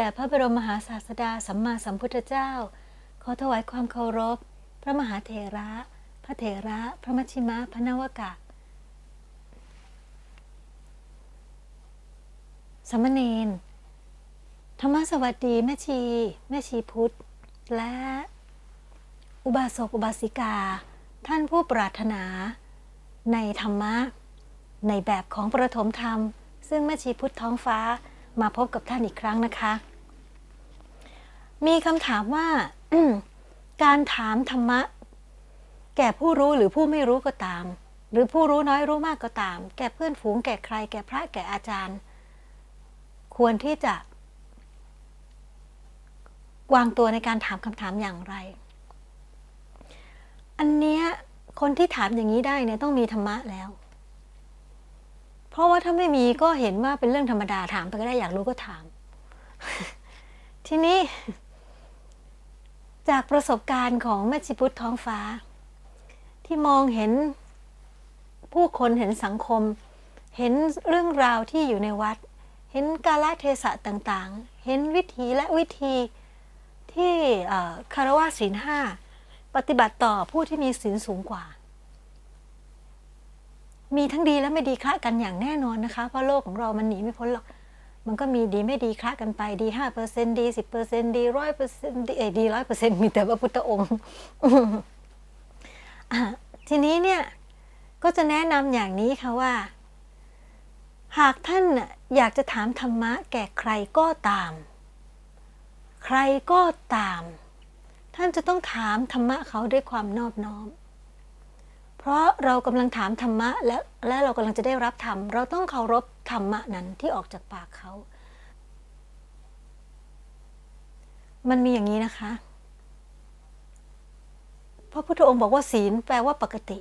แด่พระบรมมหาศาสดาสัมมาสัมพุทธเจ้า ขอถวายความเคารพ พระมหาเถระ พระเถระ พระมัชชิมะ พระนวกะสามเณรธรรมสวัสดีแม่ชี แม่ชีพุทธ และ อุบาสกอุบาสิกา ท่านผู้ปรารถนา ในธรรมะ ในแบบของประถมธรรม ซึ่งแม่ชีพุทธท้องฟ้ามาพบกับท่านอีกครั้งนะคะ มีคำถามว่า การถามธรรมะ แก่ผู้รู้หรือผู้ไม่รู้ก็ตาม หรือผู้รู้น้อยรู้มากก็ตาม แก่เพื่อนฝูงแก่ใคร แก่พระแก่อาจารย์ ควรที่จะวางตัวในการถามคำถามอย่างไร อันเนี้ยคนที่ถามอย่างนี้ได้เนี่ยต้องมีธรรมะแล้ว เพราะว่าถ้าไม่มีก็เห็นว่าเป็นเรื่องธรรมดาถามไปก็ได้อยากรู้ก็ถาม ทีนี้ จากประสบการณ์ของแม่ชิพุทธท้องฟ้า ที่มองเห็นผู้คนเห็นสังคม เห็นเรื่องราวที่อยู่ในวัด เห็นกาลเทศะต่างๆ เห็นวิธีและวิธีที่คารวะศีลห้าปฏิบัติต่อผู้ที่มีศีลสูงกว่า มีทั้งดีและไม่ดีคละกันอย่างแน่นอนนะคะ เพราะโลกของเรามันหนีไม่พ้นหรอก มันก็มีดีไม่ดีคละกันไปดีห้าเปอร์เซ็นดีสิบเปอร์เซ็นดีร้อยเปอร์เซ็นดีเอดีร้อยเปอร์เซ็นมีแต่ว่าพุทธองค์ทีนี้เนี่ยก็จะแนะนำอย่างนี้ค่ะว่า หากท่านอยากจะถามธรรมะแก่ใครก็ตาม ใครก็ตาม ท่านจะต้องถามธรรมะเขาด้วยความนอบน้อม เพราะเรากำลังถามธรรมะและและเรากำลังจะได้รับธรรม เราต้องเคารพธรรมะนั้นที่ออกจากปากเขา มันมีอย่างนี้นะคะ พระพุทธองค์บอกว่าศีลแปลว่าปกติ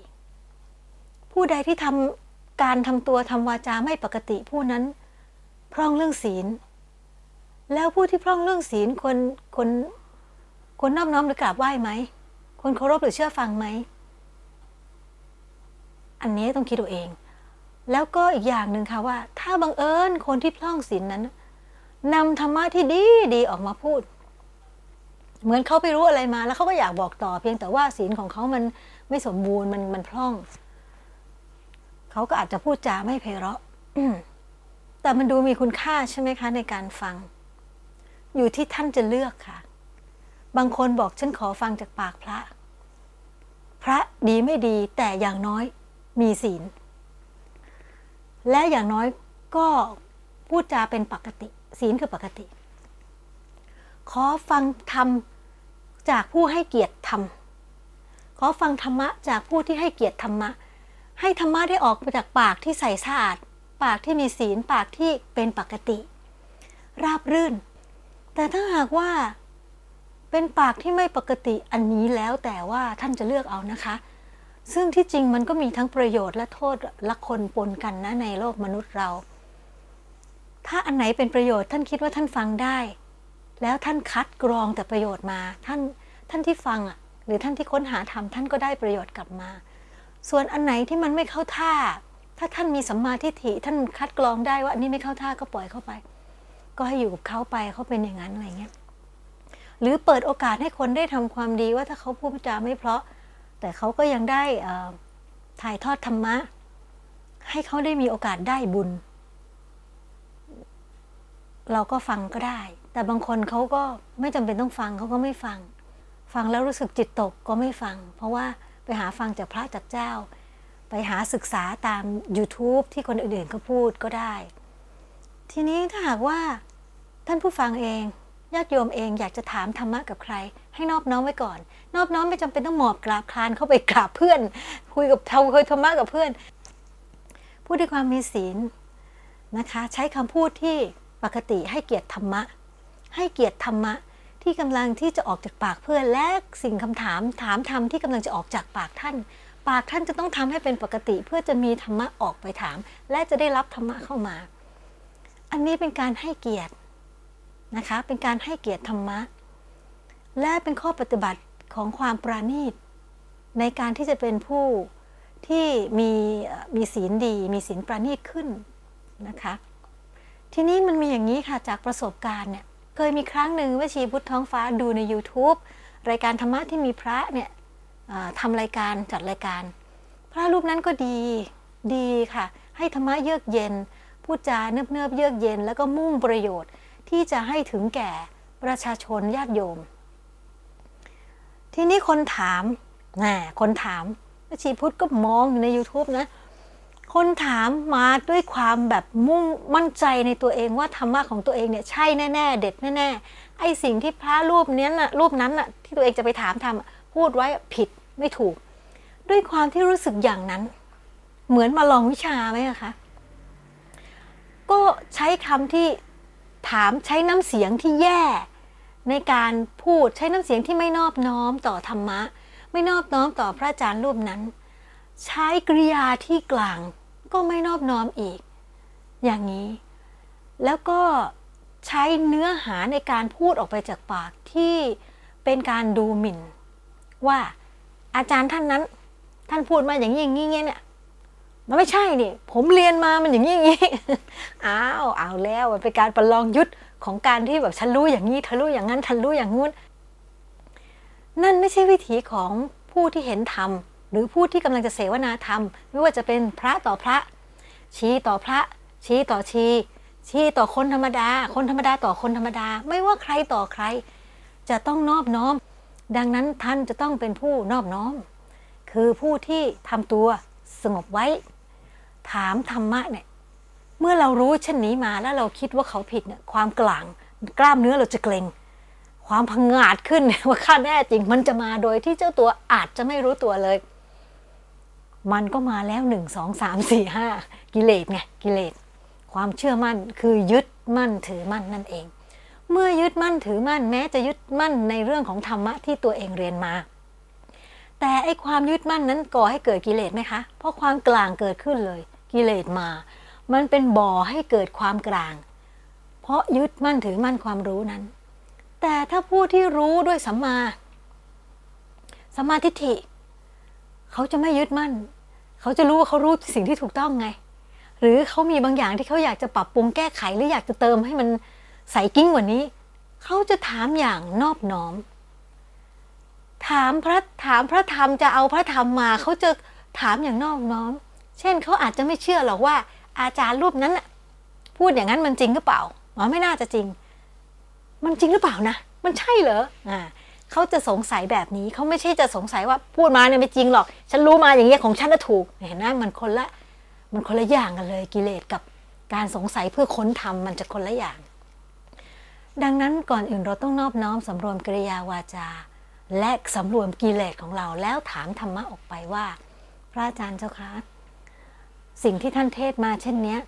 ผู้ใดที่ทำการทำตัวทำวาจาไม่ปกติ ผู้นั้นพร่องเรื่องศีล แล้วผู้ที่พร่องเรื่องศีลคนคนคนนอบน้อมหรือกราบไหว้ไหมคนเคารพหรือเชื่อฟังไหม อันนี้ต้องคิดตัวเอง แล้วก็อีกอย่างหนึ่งค่ะว่า ถ้าบังเอิญคนที่พร่องศีลนั้นนำธรรมะที่ดีดีออกมาพูด เหมือนเขาไปรู้อะไรมาแล้วเขาก็อยากบอกต่อ เพียงแต่ว่าศีลของเขามันไม่สมบูรณ์มันมันพร่อง เขาก็อาจจะพูดจาไม่ไพเราะแต่มันดูมีคุณค่าใช่ไหมคะ ในการฟัง อยู่ที่ท่านจะเลือกค่ะ บางคนบอกฉันขอฟังจากปากพระ พระดีไม่ดีแต่อย่างน้อย มีศีล และอย่างน้อยก็พูดจาเป็นปกติ ศีลคือปกติ ขอฟังธรรมจากผู้ให้เกียรติธรรม ขอฟังธรรมะจากผู้ที่ให้เกียรติธรรมะ ให้ธรรมะได้ออกมาจากปากที่ใสสะอาด ปากที่มีศีล ปากที่เป็นปกติ ราบรื่น แต่ถ้าหากว่าเป็นปากที่ไม่ปกติอันนี้แล้วแต่ว่าท่านจะเลือกเอานะคะ ซึ่งที่จริงมันก็มีทั้งประโยชน์และโทษละคนปนกันนะในโลกมนุษย์เรา ถ้าอันไหนเป็นประโยชน์ท่านคิดว่าท่านฟังได้ แล้วท่านคัดกรองแต่ประโยชน์มา ท่านท่านที่ฟังอะหรือท่านที่ค้นหาธรรมท่านก็ได้ประโยชน์กลับมา ส่วนอันไหนที่มันไม่เข้าท่า ถ้าท่านมีสัมมาทิฏฐิท่านคัดกรองได้ว่าอันนี้ไม่เข้าท่าก็ปล่อยเข้าไป ก็ให้อยู่กับเขาไปเขาเป็นอย่างนั้นอะไรเงี้ยหรือเปิดโอกาสให้คนได้ทำความดีว่าถ้าเขาพูดจาไม่เพราะ แต่เขาก็ยังได้ถ่ายทอดธรรมะ ให้เขาได้มีโอกาสได้บุญ เราก็ฟังก็ได้ แต่บางคนเขาก็ไม่จำเป็นต้องฟังเขาก็ไม่ฟัง ฟังแล้วรู้สึกจิตตกก็ไม่ฟัง เพราะว่าไปหาฟังจากพระจากเจ้า ไปหาศึกษาตาม YouTube ที่คนอื่นๆเขาพูดก็ได้ ทีนี้ถ้าหากว่าท่านผู้ฟังเอง ญาติโยมเองอยากจะถามธรรมะกับใคร ให้นอบน้อมไว้ก่อน นอบน้อมไม่จำเป็นต้องหมอบกราบคลานเข้าไปกราบเพื่อน คุยกับเทาเคยธรรมะกับเพื่อนพูดด้วยความมีศีลนะคะ ใช้คำพูดที่ปกติให้เกียรติธรรมะ ให้เกียรติธรรมะที่กำลังที่จะออกจากปากเพื่อนและสิ่งคำถามถามธรรมที่กำลังจะออกจากปากท่าน ปากท่านจะต้องทำให้เป็นปกติ เพื่อจะมีธรรมะออกไปถาม และจะได้รับธรรมะเข้ามา อันนี้เป็นการให้เกียรติ นะคะ เป็นการให้เกียรติธรรมะ และเป็นข้อปฏิบัติของความปราณีต ในการที่จะเป็นผู้ที่มีมีศีลดี มีศีลปราณีตขึ้นนะคะ ทีนี้มันมีอย่างนี้ค่ะจากประสบการณ์เนี่ยเคยมีครั้งหนึ่งแม่ชีพุทธท้องฟ้าดูใน YouTube รายการธรรมะที่มีพระเนี่ยทำรายการจัดรายการ พระรูปนั้นก็ดีดีค่ะ ให้ธรรมะเยือกเย็นพูดจาเนิบเนิบเยือกเย็น แล้วก็มุ่งประโยชน์ ที่จะให้ถึงแก่ประชาชนญาติโยม ทีนี้คนถามน่คนถามแม่ชีพุทธก็มองอยู่ใน YouTube นะ คนถามมาด้วยความแบบมุ่งมั่นใจในตัวเองว่าธรรมะของตัวเองเนี่ยใช่แน่ๆเด็ดแน่ๆไอ้สิ่งที่พระรูปเนี้ยน่ะรูปนั้นน่ะที่ตัวเองจะไปถามทำพูดไว้ผิดไม่ถูก ด้วยความที่รู้สึกอย่างนั้น เหมือนมาลองวิชาไหมคะก็ใช้คำที่ ถามใช้น้ำเสียงที่แย่ ในการพูดใช้น้ำเสียงที่ไม่นอบน้อมต่อธรรมะ ไม่นอบน้อมต่อพระอาจารย์รูปนั้น ใช้กริยาที่กลางก็ไม่นอบน้อมอีก อย่างนี้ แล้วก็ใช้เนื้อหาในการพูดออกไปจากปากที่เป็นการดูหมิ่น ว่าอาจารย์ท่านนั้น ท่านพูดมาอย่างนี้อย่างนี้เนี่ย มันไม่ใช่นี่ ผมเรียนมามันอย่างนี้อย่างนี้อ้าวเอาแล้วมันเป็นการประลองยุทธของการที่แบบฉันรู้อย่างนี้เธอรู้อย่างนั้นฉันรู้อย่างงู้น นั่นไม่ใช่วิถีของผู้ที่เห็นธรรม หรือผู้ที่กำลังจะเสวนาธรรม ไม่ว่าจะเป็นพระต่อพระ ชี้ต่อพระ ชี้ต่อชี ชี้ต่อคนธรรมดา คนธรรมดาต่อคนธรรมดา ไม่ว่าใครต่อใคร จะต้องนอบน้อม ดังนั้นท่านจะต้องเป็นผู้นอบน้อม คือผู้ที่ทำตัวสงบไว้ ถามธรรมะเนี่ยเมื่อเรารู้เช่นนี้มาแล้วเราคิดว่าเขาผิดเนี่ยความกลางกล้ามเนื้อเราจะเกร็ง ความพังงาดขึ้นว่าข้าแน่จริง มันจะมาโดยที่เจ้าตัวอาจจะไม่รู้ตัวเลย มันก็มาแล้วหนึ่งสองสามสี่ห้ากิเลสไงกิเลสความเชื่อมั่นคือยึดมั่นถือมั่นนั่นเอง เมื่อยึดมั่นถือมั่นแม้จะยึดมั่นในเรื่องของธรรมะที่ตัวเองเรียนมา แต่ไอ้ความยึดมั่นนั้นก่อให้เกิดกิเลสไหมคะ เพราะความกลางเกิดขึ้นเลย กิเลสมา มันเป็นบ่อให้เกิดความกลาง เพราะยึดมั่นถือมั่นความรู้นั้น แต่ถ้าผู้ที่รู้ด้วยสัมมาสัมมาทิฏฐิ เขาจะไม่ยึดมั่น เขาจะรู้ว่าเขารู้สิ่งที่ถูกต้องไง หรือเขามีบางอย่างที่เขาอยากจะปรับปรุงแก้ไขหรืออยากจะเติมให้มันใสกิ้งกว่านี้ เขาจะถามอย่างนอบน้อม ถามพระถามพระธรรมจะเอาพระธรรมมา เขาจะถามอย่างนอบน้อม เช่นเขาอาจจะไม่เชื่อหรอกว่า อาจารย์รูปนั้นพูดอย่างนั้นมันจริงหรือเปล่าอ๋อไม่น่าจะจริง มันจริงหรือเปล่านะ มันใช่เหรออ่าเขาจะสงสัยแบบนี้เขาไม่ใช่จะสงสัยว่าพูดมาเนี่ยไม่จริงหรอก ฉันรู้มาอย่างเงี้ยของฉันน่ะถูกเห็นไหมมันคนละมันคนละอย่างกันเลยกิเลสกับการสงสัยเพื่อค้นธรรมมันจะคนละอย่าง ดังนั้นก่อนอื่นเราต้องนอบน้อมสำรวมกริยาวาจา และสำรวมกิเลสของเราแล้วถามธรรมะออกไปว่า พระอาจารย์เจ้าคะ สิ่งที่ท่านเทศมาเช่นเนี้ย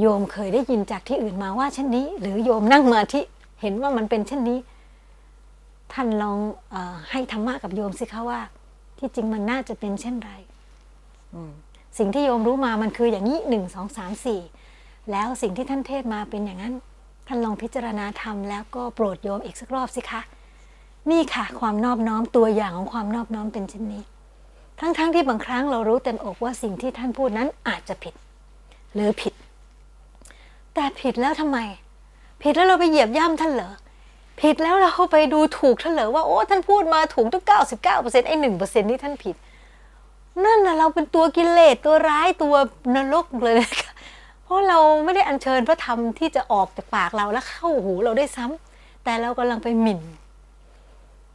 โยมเคยได้ยินจากที่อื่นมาว่าเช่นนี้ หรือโยมนั่งมาที่เห็นว่ามันเป็นเช่นนี้ ท่านลองเออให้ธรรมะกับโยมสิคะว่า ที่จริงมันน่าจะเป็นเช่นไรอืมสิ่งที่โยมรู้มามันคืออย่างนี้หนึ่งสองสามสี่แล้วสิ่งที่ท่านเทศมาเป็นอย่างนั้น ท่านลองพิจารณาธรรมแล้วก็โปรดโยมอีกสักรอบสิคะ นี่ค่ะ ความนอบน้อมตัวอย่างของความนอบน้อมเป็นเช่นนี้ ทั้งๆทที่บางครั้งเรารู้เต็มอกว่าสิ่งที่ท่านพูดนั้นอาจจะผิด หรือผิด แต่ผิดแล้วทำไม ผิดแล้วเราไปเหยียบย่ำท่านเหรอผิดแล้วเราไปดูถูกท่านเหรอว่าโอ้ท่านพูดมาถูกตั้งเก้าสิบเก้าเปอร์เซ็นต์ไอ้หนึ่งเปอร์เซ็นต์ที่ท่านผิด นั่นนะเราเป็นตัวกิเลสตัวร้ายตัวนรกเลยนะคะเพราะเราไม่ได้อัญเชิญพระธรรมที่จะออกจากปากเราแล้วเข้าหูเราได้ซ้ำแต่เรากำลังไปหมิ่น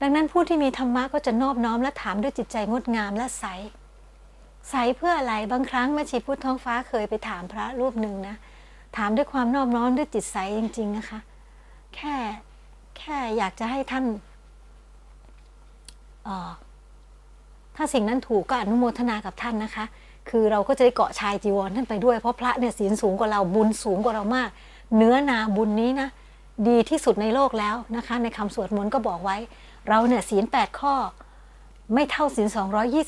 ดังนั้นผู้ที่มีธรรมะก็จะนอบน้อมและถามด้วยจิตใจงดงามและใส ใสเพื่ออะไรบางครั้งแม่ชีพุทธท้องฟ้าเคยไปถามพระรูปหนึ่งนะ ถามด้วยความนอบน้อมด้วยจิตใสจริง ๆนะคะ แค่แค่อยากจะให้ท่านออถ้าสิ่งนั้นถูกก็อนุโมทนากับท่านนะคะ คือเราก็จะได้เกาะชายจีวรท่านไปด้วยเพราะพระเนี่ยศีลสูงกว่าเราบุญสูงกว่าเรามาก เนื้อนาบุญนี้นะดีที่สุดในโลกแล้วนะคะ ในคำสวดมนต์ก็บอกไว้ เราเนี่ยศีลแปดข้อ ไม่เท่าศีล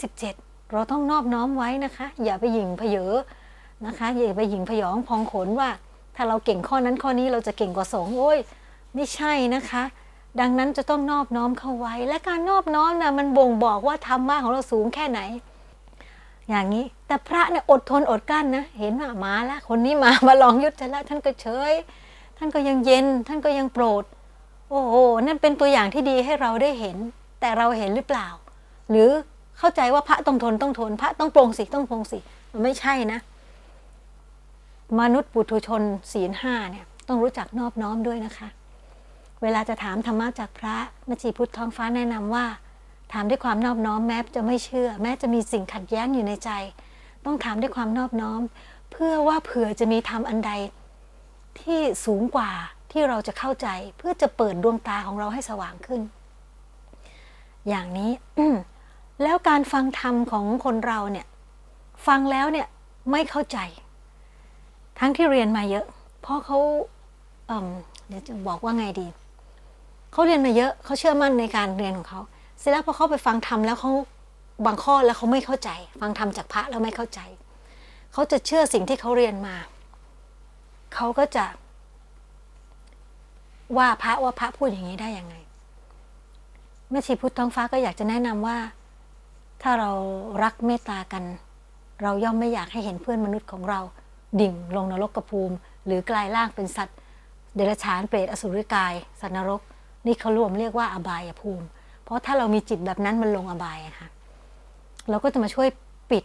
227เราต้องนอบน้อมไว้นะคะ อย่าไปหยิ่งเพเยอนะคะอย่าไปหยิ่งพยองพองขนว่า ถ้าเราเก่งข้อนั้นข้อนี้เราจะเก่งกว่าสงฆ์โอ้ยไม่ใช่นะคะ ดังนั้นจะต้องนอบน้อมเข้าไว้ และการนอบน้อมนะมันบ่งบอกว่าธรรมะของเราสูงแค่ไหน อย่างนี้แต่พระเนี่ยอดทนอดกั้นนะเห็นว่ามาแล้วคนนี้มามาลองยุทธฉันแล้วท่านก็เฉย ท่านก็ยังเย็น ท่านก็ยังโปรด โอ้โห นั่นเป็นตัวอย่างที่ดีให้เราได้เห็น แต่เราเห็นหรือเปล่า หรือเข้าใจว่าพระต้องทนต้องทน พระต้องโปรงสิต้องโปรงสิมันไม่ใช่นะ มนุษย์ปุถุชนศีลห้าเนี่ยต้องรู้จักนอบน้อมด้วยนะคะ เวลาจะถามธรรมะจากพระมชีพุทธท้องฟ้าแนะนำว่า ถามด้วยความนอบน้อมแม้จะไม่เชื่อ แม้จะมีสิ่งขัดแย้งอยู่ในใจ ต้องถามด้วยความนอบน้อม เพื่อว่าเผื่อจะมีธรรมอันใดที่สูงกว่า ที่เราจะเข้าใจเพื่อจะเปิดดวงตาของเราให้สว่างขึ้น อย่างนี้แล้วการฟังธรรมของคนเราเนี่ย ฟังแล้วเนี่ยไม่เข้าใจ ทั้งที่เรียนมาเยอะ เพราะเขาเเดี๋ยวจะบอกว่าไงดีเขาเรียนมาเยอะเขาเชื่อมั่นในการเรียนของเขาเสร็จแล้วพอเขาไปฟังธรรมแล้วเขาบางข้อแล้วเขาไม่เข้าใจ ฟังธรรมจากพระแล้วไม่เข้าใจเขาจะเชื่อสิ่งที่เขาเรียนมาเขาก็จะ ว่าพระว่าพระพูดอย่างนี้ได้ยังไงแม่ชีพุทธท้องฟ้าก็อยากจะแนะนำว่า ถ้าเรารักเมตตากัน เราย่อมไม่อยากให้เห็นเพื่อนมนุษย์ของเรา ดิ่งลงนรกกระภูมิ หรือกลายร่างเป็นสัตว์ เดรัจฉานเปรตอสุรกาย สัตว์นรก นี่เขารวมเรียกว่าอบายภูมิ เพราะถ้าเรามีจิตแบบนั้นมันลงอบายอะค่ะเราก็จะมาช่วยปิด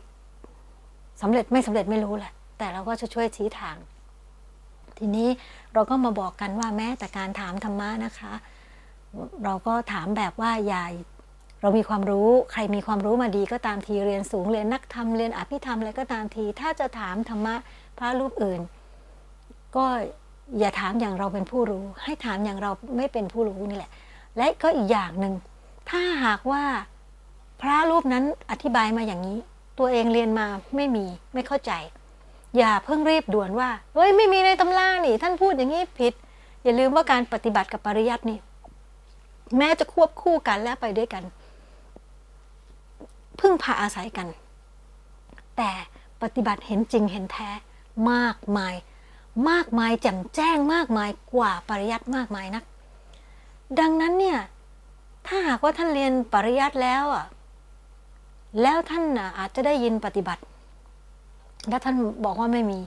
สำเร็จไม่สำเร็จไม่รู้แหละแต่เราก็จะช่วยชี้ทาง ทีนี้เราก็มาบอกกันว่าแม้แต่การถามธรรมะนะคะ เราก็ถามแบบว่าอย่าเรามีความรู้ใครมีความรู้มาดีก็ตามทีเรียนสูงเรียนนักธรรมเรียนอภิธรรมอะไรก็ตามที ถ้าจะถามธรรมะพระรูปอื่น ก็อย่าถามอย่างเราเป็นผู้รู้ ให้ถามอย่างเราไม่เป็นผู้รู้นี่แหละ และก็อีกอย่างหนึ่งถ้าหากว่าพระรูปนั้นอธิบายมาอย่างนี้ ตัวเองเรียนมาไม่มีไม่เข้าใจ อย่าเพิ่งรีบด่วนว่าเฮ้ยไม่มีในตำรานี่ ท่านพูดอย่างนี้ผิด อย่าลืมว่าการปฏิบัติกับปริยัตินี่ แม้จะควบคู่กันและไปด้วยกัน พึ่งพาอาศัยกัน แต่ปฏิบัติเห็นจริงเห็นแท้ มากมาย มากมายแจ่มแจ้งมากมายกว่าปริยัติมากมายนัก ดังนั้นเนี่ยถ้าหากว่าท่านเรียนปริยัติแล้วอะแล้วท่านอาจจะได้ยินปฏิบัติ ถ้าท่านบอกว่าไม่มี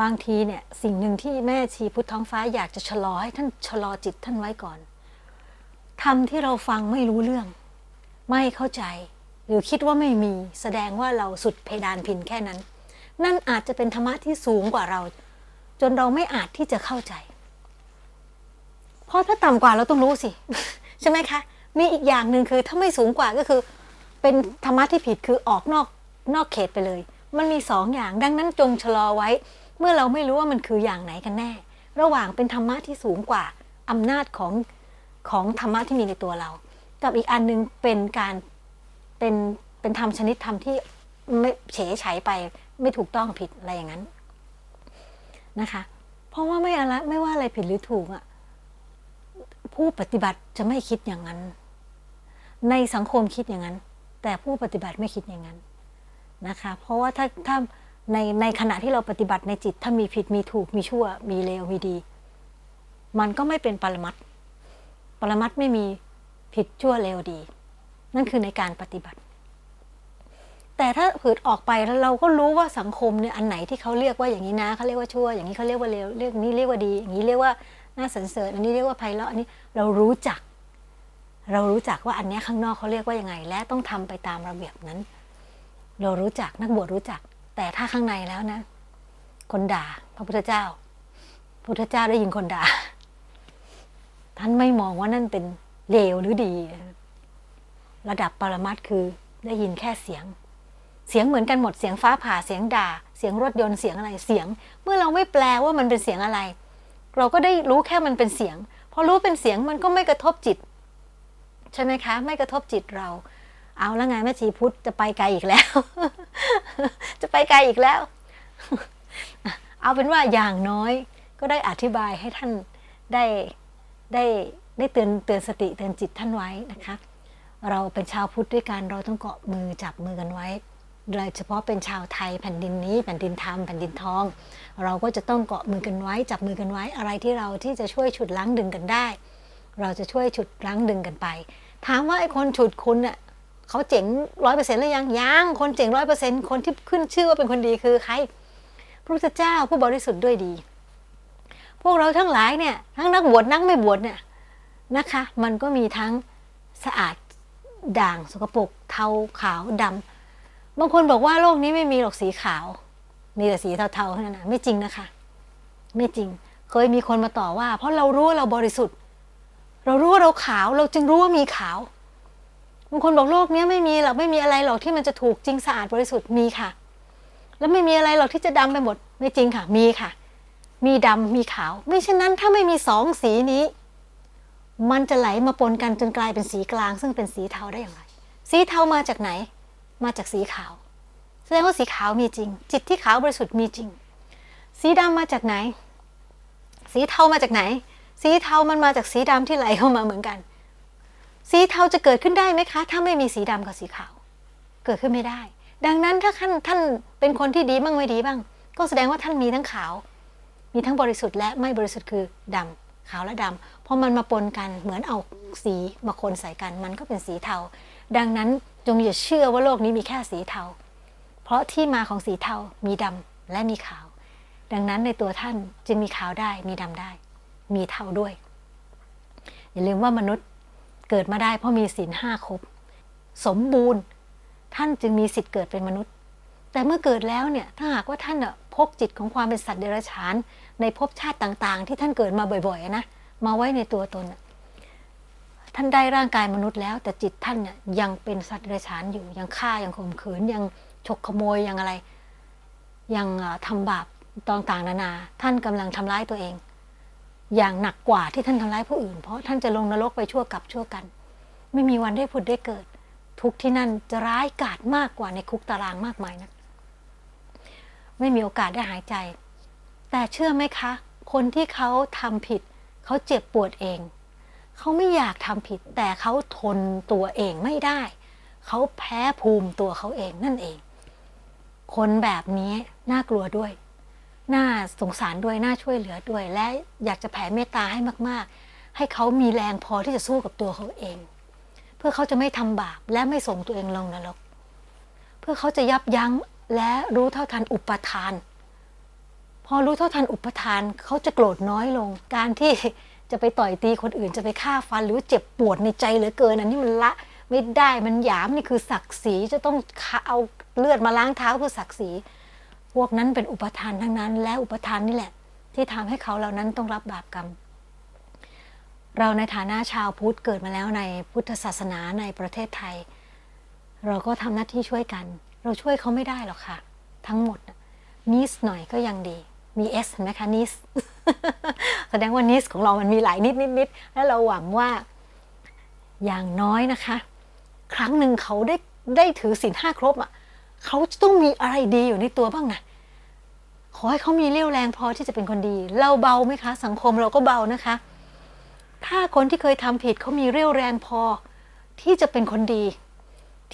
บางทีเนี่ยสิ่งหนึ่งที่แม่ชีพุทธท้องฟ้าอยากจะชะลอให้ท่านชะลอจิตท่านไว้ก่อนทำที่เราฟังไม่รู้เรื่อง ไม่เข้าใจ หรือคิดว่าไม่มีแสดงว่าเราสุดเพดานพินแค่นั้น นั่นอาจจะเป็นธรรมะที่สูงกว่าเรา จนเราไม่อาจที่จะเข้าใจ เพราะถ้าต่ำกว่าเราต้องรู้สิ ใช่ไหมคะ มีอีกอย่างหนึ่งคือถ้าไม่สูงกว่าก็คือ เป็นธรรมะที่ผิดคือออกนอกนอกเขตไปเลย มันมีสองอย่าง ดังนั้นจงชะลอไว้ เมื่อเราไม่รู้ว่ามันคืออย่างไหนกันแน่ ระหว่างเป็นธรรมะที่สูงกว่าอำนาจของของธรรมะที่มีในตัวเรา กับอีกอันหนึงเป็นการเป็นเป็นธรรมชนิดธรรมที่ไม่เฉยฉายไปไม่ถูกต้องผิดอะไรอย่างนั้นนะคะ เพราะว่าไม่อะไรไม่ว่าอะไรผิดหรือถูกอะผู้ปฏิบัติจะไม่คิดอย่างนั้น ในสังคมคิดอย่างนั้น แต่ผู้ปฏิบัติไม่คิดอย่างนั้น นะคะ เพราะว่าถ้าถ้าในในขณะที่เราปฏิบัติในจิต ถ้ามีผิดมีถูกมีชั่ว มีเลวมีดี มันก็ไม่เป็นปรมัตปรมัตไม่มีผิดชั่วเลวดี นั่นคือในการปฏิบัติ แต่ถ้าผืดออกไปแล้วเราก็รู้ว่าสังคมเนี่ยอันไหนที่เขาเรียกว่าอย่างนี้นะเขาเรียกว่าชั่ว อย่างนี้เขาเรียกว่าเลวเรียกนี้เรียกว่าดี อย่างนี้เรียกว่าน่าสรรเสริญอันนี้เรียกว่าไพเราะอันนี้เรารู้จัก เรารู้จักว่าอันนี้ข้างนอกเขาเรียกว่ายังไง และต้องทำไปตามระเบียบนั้น เรารู้จักนักบวชรู้จัก แต่ถ้าข้างในแล้วนะ คนด่า พระพุทธเจ้า พุทธเจ้าได้ยินคนด่า ท่านไม่มองว่านั่นเป็นเลวหรือดี ระดับปรมัตคือได้ยินแค่เสียง เสียงเหมือนกันหมดเสียงฟ้าผ่าเสียงด่า เสียงรถยนต์เสียงอะไรเสียง เมื่อเราไม่แปลว่ามันเป็นเสียงอะไร เราก็ได้รู้แค่มันเป็นเสียงพอรู้เป็นเสียงมันก็ไม่กระทบจิต ใช่ไหมคะ ไม่กระทบจิตเรา เอาแล้วไงแม่ชีพุทธจะไปไกลอีกแล้ว จะไปไกลอีกแล้ว เอาเป็นว่าอย่างน้อยก็ได้อธิบายให้ท่านได้ได้ได้เตือนเตือนสติเตือนจิตท่านไว้นะคะ เราเป็นชาวพุทธด้วยกันเราต้องเกาะมือจับมือกันไว้โดยเฉพาะเป็นชาวไทยแผ่นดินนี้แผ่นดินธรรมแผ่นดินทอง เราก็จะต้องเกาะมือกันไว้ จับมือกันไว้อะไรที่เราที่จะช่วยฉุดล้างดึงกันได้ เราจะช่วยฉุดล้างดึงกันไป ถามว่าไอ้คนฉุดคุณน่ะ เขาเจ๋งร้อยเปอร์เซ็นต์หรือยังยังคนเจ๋งร้อยเปอร์เซ็นต์คนที่ขึ้นชื่อว่าเป็นคนดีคือใครพระพุทธเจ้าผู้บริสุทธิ์ด้วยดี พวกเราทั้งหลายเนี่ยทั้งนักบวชนักไม่บวชเนี่ยนะคะ มันก็มีทั้งสะอาดด่างสกปรกเทาขาวดำบางคนบอกว่าโลกนี้ไม่มีหรอกสีขาว มีแต่สีเทาๆเท่านั้นนะไม่จริงนะคะ ไม่จริงเคยมีคนมาต่อว่า เพราะเรารู้ว่าเราบริสุทธิ์ เรารู้ว่าเราขาวเราจึงรู้ว่ามีขาวางคนบอกโลกนี้ไม่มีหรอกไม่มีอะไรหรอกที่มันจะถูกจริงสะอาดบริสุทธิ์มีค่ะ แล้วไม่มีอะไรหรอกที่จะดำไปหมดไม่จริงค่ะ มีค่ะ มีดำมีขาว ไม่เช่นนั้นถ้าไม่มีสองสีนี้ มันจะไหลมาปนกันจนกลายเป็นสีกลาง ซึ่งเป็นสีเทาได้อย่างไร สีเทามาจากไหน มาจากสีขาว แสดงว่าสีขาวมีจริง จิตที่ขาวบริสุทธิ์มีจริง สีดำมาจากไหน สีเทามาจากไหน สีเทามันมาจากสีดำที่ไหลเข้ามาเหมือนกัน สีเทาจะเกิดขึ้นได้ไหมคะ ถ้าไม่มีสีดำกับสีขาว เกิดขึ้นไม่ได้ ดังนั้นถ้าท่านท่านเป็นคนที่ดีบ้างไม่ดีบ้าง ก็แสดงว่าท่านมีทั้งขาว มีทั้งบริสุทธิ์และไม่บริสุทธิ์คือดำขาวและดำพอมันมาปนกันเหมือนเอาสีมาคนใส่กัน มันก็เป็นสีเทา ดังนั้นจงอย่าเชื่อว่าโลกนี้มีแค่สีเทา เพราะที่มาของสีเทา มีดำและมีขาว ดังนั้นในตัวท่านจึงมีขาวได้ มีดำได้ มีเทาด้วย อย่าลืมว่ามนุษย์ เกิดมาได้เพราะมีศีลห้าครบ สมบูรณ์ ท่านจึงมีสิทธิ์เกิดเป็นมนุษย์ แต่เมื่อเกิดแล้วเนี่ยถ้าหากว่าท่านน่ะพกจิตของความเป็นสัตว์เดรัจฉาน ในภพชาติต่างๆ ที่ท่านเกิดมาบ่อยๆนะมาไว้ในตัวตนท่านได้ร่างกายมนุษย์แล้ว แต่จิตท่านเนี่ยยังเป็นสัตว์เดรัจฉานอยู่ยังฆ่ายังข่มขืนยังฉกขโมยยังอะไร ยังเอ่อทำบาปต่างๆนานา ท่านกำลังทำร้ายตัวเอง อย่างหนักกว่าที่ท่านทำร้ายผู้อื่น เพราะท่านจะลงนรกไปชั่วกับชั่วกัน ไม่มีวันได้ผุดได้เกิด ทุกที่นั่นจะร้ายกาจมากกว่าในคุกตารางมากมายนะไม่มีโอกาสได้หายใจ แต่เชื่อไหมคะ คนที่เขาทำผิด เขาเจ็บปวดเอง เขาไม่อยากทำผิด แต่เขาทนตัวเองไม่ได้ เขาแพ้ภูมิตัวเขาเองนั่นเอง คนแบบนี้น่ากลัวด้วย น่าสงสารด้วยน่าช่วยเหลือด้วย และอยากจะแผ่เมตตาให้มาก ๆ ให้เขามีแรงพอที่จะสู้กับตัวเขาเอง เพื่อเขาจะไม่ทำบาปและไม่ส่งตัวเองลงนรก เพื่อเขาจะยับยั้งและรู้เท่าทันอุปทาน พอรู้เท่าทันอุปทานเขาจะโกรธน้อยลง การที่จะไปต่อยตีคนอื่นจะไปฆ่าฟันหรือเจ็บปวดในใจเหลือเกินอันนี้มันละไม่ได้มันหยามนี่คือศักดิ์ศรีจะต้องเอาเลือดมาล้างเท้าเพื่อศักดิ์ศรี พวกนั้นเป็นอุปทานทั้งนั้น และอุปทานนี่แหละ ที่ทำให้เขาเหล่านั้นต้องรับบาปกรรม เราในฐานะชาวพุทธเกิดมาแล้วในพุทธศาสนาในประเทศไทย เราก็ทำหน้าที่ช่วยกัน เราช่วยเขาไม่ได้หรอกค่ะ ทั้งหมดนิสหน่อยก็ยังดี มีเอสเห็นไหมคะนิสแสดงว่านิสของเรามันมีหลายนิดนิดนิดและเราหวังว่าอย่างน้อยนะคะ ครั้งหนึ่งเขาได้ได้ถือศีลห้าครบอะ เขาต้องมีอะไรดีอยู่ในตัวบ้างนะขอให้เขามีเรี่ยวแรงพอที่จะเป็นคนดี เราเบาไหมคะ สังคมเราก็เบานะคะ ถ้าคนที่เคยทำผิดเขามีเรี่ยวแรงพอ ที่จะเป็นคนดี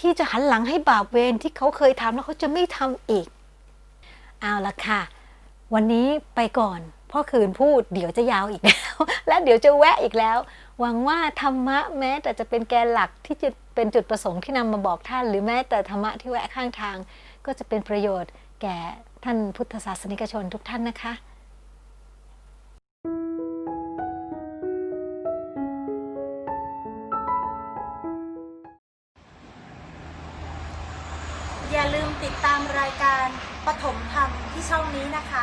ที่จะหันหลังให้บาปเวรที่เขาเคยทำแล้วเขาจะไม่ทำอีก เอาละค่ะ วันนี้ไปก่อนพ่อคืนพูดเดี๋ยวจะยาวอีกแล้ว และเดี๋ยวจะแวะอีกแล้ว หวังว่าธรรมะแม้แต่จะเป็นแกนหลักที่จะเป็นจุดประสงค์ที่นำมาบอกท่าน หรือแม้แต่ธรรมะที่แวะข้างทาง ก็จะเป็นประโยชน์แก่ท่านพุทธศาสนิกชนทุกท่านนะคะอย่าลืมติดตามรายการปฐมธรรมที่ช่องนี้นะคะ